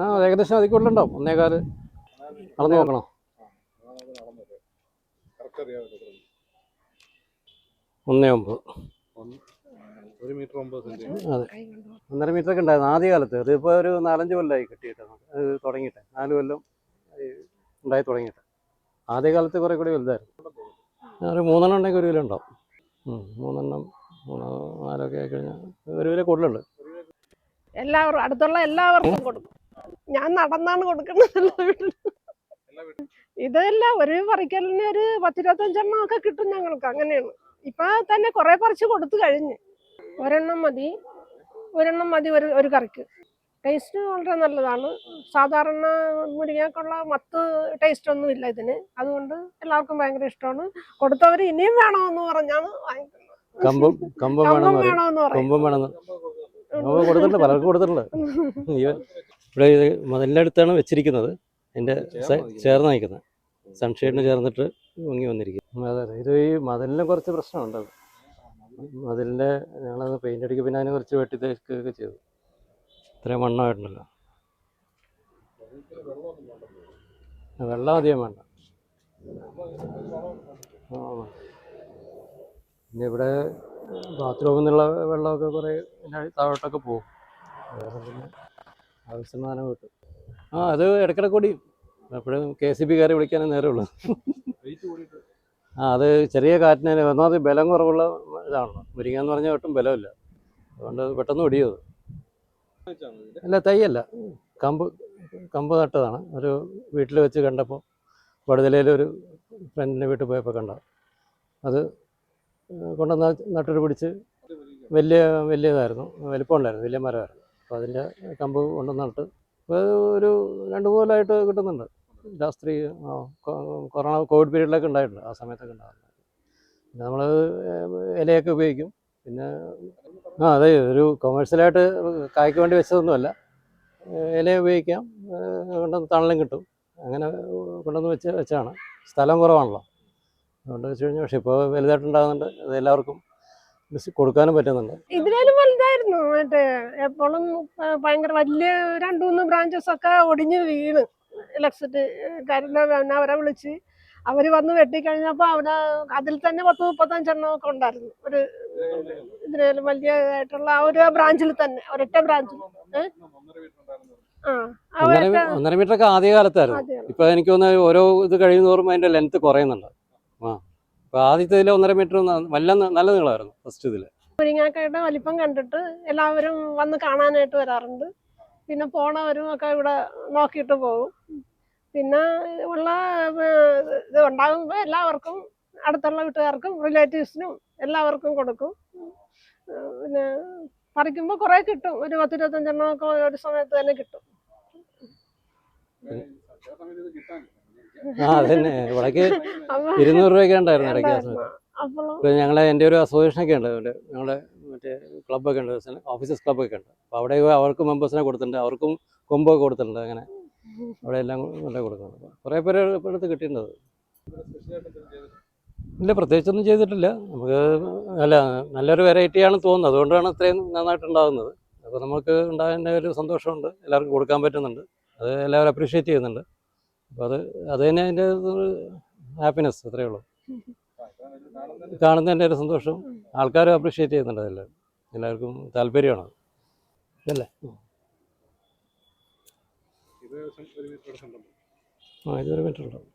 ആ ഏകദേശം അതിൽ കൂടുതലുണ്ടാവും. ഒന്നേകാൽ നടന്നു നോക്കണോ ഒന്നേ ഒമ്പത്. ഒരു മീറ്റർ ഒമ്പത് സെന്റ് അതെ. ഒന്നര മീറ്റർ ഒക്കെ ഉണ്ടായിരുന്നു ആദ്യ കാലത്ത്. അതിപ്പോൾ ഒരു നാലഞ്ച് കൊല്ലമായി കിട്ടിയിട്ട് അത് തുടങ്ങിയിട്ട്. നാല് കൊല്ലം ഉണ്ടായി തുടങ്ങിയിട്ട്. ആദ്യ കാലത്ത് കുറേ കൂടി വലുതായിരുന്നു. ഒരു മൂന്നെണ്ണം ഉണ്ടെങ്കിൽ ഒരു കിലോ ഉണ്ടാവും. മൂന്നെണ്ണം മൂന്ന് കിലോ കൂടുതലുണ്ട്. എല്ലാവരും അടുത്തുള്ള എല്ലാവർക്കും കൊടുക്കും. ഞാൻ നടന്നാണ് കൊടുക്കുന്നത് ഇതല്ല ഒരു പറിക്കലിന് ഒരു പത്തിരുപത്തഞ്ചെണ്ണം ഒക്കെ കിട്ടും ഞങ്ങൾക്ക് അങ്ങനെയാണ്. ഇപ്പൊ തന്നെ കുറെ പറിച്ച് കൊടുത്തു കഴിഞ്ഞ്. ഒരെണ്ണം മതി ഒരെണ്ണം മതി ഒരു ഒരു കറിക്ക്. ടേസ്റ്റ് വളരെ നല്ലതാണ്. സാധാരണ മുരിങ്ങക്കുള്ള മത്ത് ടേസ്റ്റ് ഒന്നും ഇല്ല ഇതിന്. അതുകൊണ്ട് എല്ലാവർക്കും ഭയങ്കര ഇഷ്ടമാണ്. കൊടുത്തവർ ഇനിയും വേണമെന്ന് പറഞ്ഞാണ് വാങ്ങിക്കുന്നത് കമ്പും കമ്പും വേണം കമ്പം വേണം നമ്മൾ കൊടുത്തിട്ടുണ്ട് പലർക്കും കൊടുത്തിട്ടുണ്ട്. ഇവിടെ ഇത് മതിലിന്റെ അടുത്താണ് വെച്ചിരിക്കുന്നത്. എന്റെ ചേർന്ന് നിൽക്കുന്നത്. സൺഷെയ്ഡിന് ചേർന്നിട്ട് പൊങ്ങി വന്നിരിക്കും അതെ ഇത് ഈ മതിലിന് കുറച്ച് പ്രശ്നമുണ്ട്. മതിലിന്റെ ഞങ്ങളത് പെയിന്റ് അടിക്കുക പിന്നെ അതിനെ കുറച്ച് വെട്ടി തേക്കുകയൊക്കെ ചെയ്തു. ഇത്രയും മണ്ണായിട്ടുണ്ടല്ലോ വെള്ളം അധികം വേണ്ട. ആ പിന്നെ ഇവിടെ ബാത്റൂമിൽ നിന്നുള്ള വെള്ളമൊക്കെ കുറേ താഴോട്ടൊക്കെ പോകും. വേറെ പിന്നെ ആവശ്യമാനം കിട്ടും. ആ അത് ഇടയ്ക്കിടയ്ക്ക് കൂടി എപ്പോഴും കെ സി ബി കാരെ വിളിക്കാനേ നേരമുള്ളൂ. ആ അത് ചെറിയ കാറ്റിന് ഒന്നാമത് ബലം കുറവുള്ള ഇതാണല്ലോ. മുരിങ്ങ എന്ന് പറഞ്ഞാൽ ഒട്ടും ബലമില്ല. അതുകൊണ്ട് അത് പെട്ടെന്ന് ഒടിയും അത് വെച്ചാണ് ഇതിന്റെ അല്ല തൈയല്ല. കമ്പ് കമ്പ് നട്ടതാണ്. ഒരു വീട്ടിൽ വെച്ച് കണ്ടപ്പോൾ വടുതലയിൽ ഒരു ഫ്രണ്ടിന്റെ വീട്ടിൽ പോയപ്പോൾ കണ്ട. അത് കൊണ്ടുവന്ന് നട്ടിട്ട് പിടിച്ച് വലിയ വലിയതായിരുന്നു. വലിപ്പമുണ്ടായിരുന്നു. വലിപ്പം ഉണ്ടായിരുന്നു വലിയ മരമായിരുന്നു. അപ്പോൾ അതിന്റെ കമ്പ് കൊണ്ടുവന്ന് നട്ട് ഒരു രണ്ട് മൂലായിട്ട് കിട്ടുന്നുണ്ട്. ആ, കൊറോണ കോവിഡ് പീരീഡിലൊക്കെ ഉണ്ടായിട്ടുണ്ട്. ആ സമയത്തൊക്കെ ഉണ്ടാകുന്നത് പിന്നെ നമ്മൾ ഇലയൊക്കെ ഉപയോഗിക്കും. പിന്നെ ആ അതെ ഒരു കൊമേഴ്സ്യലായിട്ട് കായ്ക്ക് വേണ്ടി വെച്ചതൊന്നുമല്ല. ഇല ഉപയോഗിക്കാം. കൊണ്ടുവന്ന് തണലും കിട്ടും. അങ്ങനെ കൊണ്ടുവന്ന് വെച്ച് വെച്ചാണ്. സ്ഥലം കുറവാണല്ലോ. അതുകൊണ്ട് വെച്ച് കഴിഞ്ഞാൽ പക്ഷെ ഇപ്പോൾ വലുതായിട്ടുണ്ടാകുന്നുണ്ട് അത് എല്ലാവർക്കും കൊടുക്കാനും പറ്റുന്നുണ്ട്. ഇതിലും വലുതായിരുന്നു. മറ്റേ എപ്പോഴും ഭയങ്കര വലിയ രണ്ടു മൂന്ന് ബ്രാഞ്ചസ് ഒക്കെ ഒടിഞ്ഞ് വീണ്. ഇലക്ട്രിസിറ്റി കാര്യം അവരെ വിളിച്ച് അവർ വന്ന് വെട്ടിക്കഴിഞ്ഞപ്പോ അവിടെ അതിൽ തന്നെ പത്ത് മുപ്പത്തഞ്ചെണ്ണം ഒക്കെ ഉണ്ടായിരുന്നു. ഒരു ഇതിനേലും വലിയ ആയിട്ടുള്ള ആ ഒരു ബ്രാഞ്ചിൽ തന്നെ ഒരൊറ്റ ബ്രാഞ്ചിൽ ഒന്നര മീറ്റർ ഒക്കെ ആദ്യ കാലത്തായിരുന്നു ഇപ്പൊ എനിക്ക് തോന്നുന്നു ഓരോ ഇത് കഴിയുന്നതോറും അതിന്റെ ലെങ്ത് കുറയുന്നുണ്ട്. ഇപ്പോൾ ആദ്യത്തെ ഇതിൽ ഒന്നര മീറ്റർ നല്ല നല്ല നീളമായിരുന്നു ഫസ്റ്റ് ഇതിൽ. മുരിങ്ങാക്കയുടെ വലിപ്പം കണ്ടിട്ട് എല്ലാവരും വന്ന് കാണാനായിട്ട് വരാറുണ്ട്. പിന്നെ പോണവരും ഒക്കെ ഇവിടെ നോക്കിയിട്ട് പോകും പിന്നെ ഉള്ള ഇത് ഉണ്ടാകുമ്പോൾ എല്ലാവർക്കും അടുത്തുള്ള വീട്ടുകാർക്കും റിലേറ്റീവ്സിനും എല്ലാവർക്കും കൊടുക്കും. പിന്നെ പറിക്കുമ്പോൾ കുറേ കിട്ടും. ഒരു പത്തിരുപത്തഞ്ചെണ്ണം ഒക്കെ ഒരു സമയത്ത് തന്നെ കിട്ടും. ആ അതന്നെ. ഇവിടേക്ക് ഇരുന്നൂറ് രൂപയൊക്കെ ഉണ്ടായിരുന്നു ഇടയ്ക്ക്. അപ്പോൾ ഞങ്ങളെ എന്റെ ഒരു അസോസിയേഷൻ ഒക്കെ ഉണ്ട്. ഞങ്ങളുടെ മറ്റേ ക്ലബ്ബൊക്കെ ഉണ്ട്. ഓഫീസേഴ്സ് ക്ലബ്ബൊക്കെ ഉണ്ട്. അപ്പോൾ അവിടെ അവർക്ക് മെമ്പേഴ്സിനെ കൊടുത്തിട്ടുണ്ട്. അവർക്കും കൊമ്പൊക്കെ കൊടുത്തിട്ടുണ്ട് അങ്ങനെ. അവിടെ എല്ലാം നല്ല കൊടുക്കുന്നുണ്ട്. കുറേ പേര് ഇപ്പോൾ എടുത്ത് കിട്ടിയിട്ടുണ്ട്. ഇല്ല പ്രത്യേകിച്ചൊന്നും ചെയ്തിട്ടില്ല. നമുക്ക് അല്ല നല്ലൊരു വെറൈറ്റിയാണ് തോന്നുന്നത് അതുകൊണ്ടാണ് ഇത്രയും നന്നായിട്ടുണ്ടാകുന്നത്. അപ്പോൾ നമുക്ക് ഉണ്ടാകുന്ന ഒരു സന്തോഷമുണ്ട്. എല്ലാവർക്കും കൊടുക്കാൻ പറ്റുന്നുണ്ട്. അത് എല്ലാവരും അപ്രീഷിയേറ്റ് ചെയ്യുന്നുണ്ട്. അപ്പോൾ അത് അത് തന്നെ അതിന്റെ ഹാപ്പിനെസ് അത്രയേ ഉള്ളൂ. കാണുന്നതിന്റെ ഒരു സന്തോഷം ആൾക്കാരും അപ്രീഷിയേറ്റ് ചെയ്യുന്നുണ്ട് അതെല്ലാം എല്ലാവർക്കും താല്പര്യമാണ്. ഇതല്ലേ? ഇത് ഒരു ആ ഇതൊരു മീറ്റർ ഉണ്ടാവും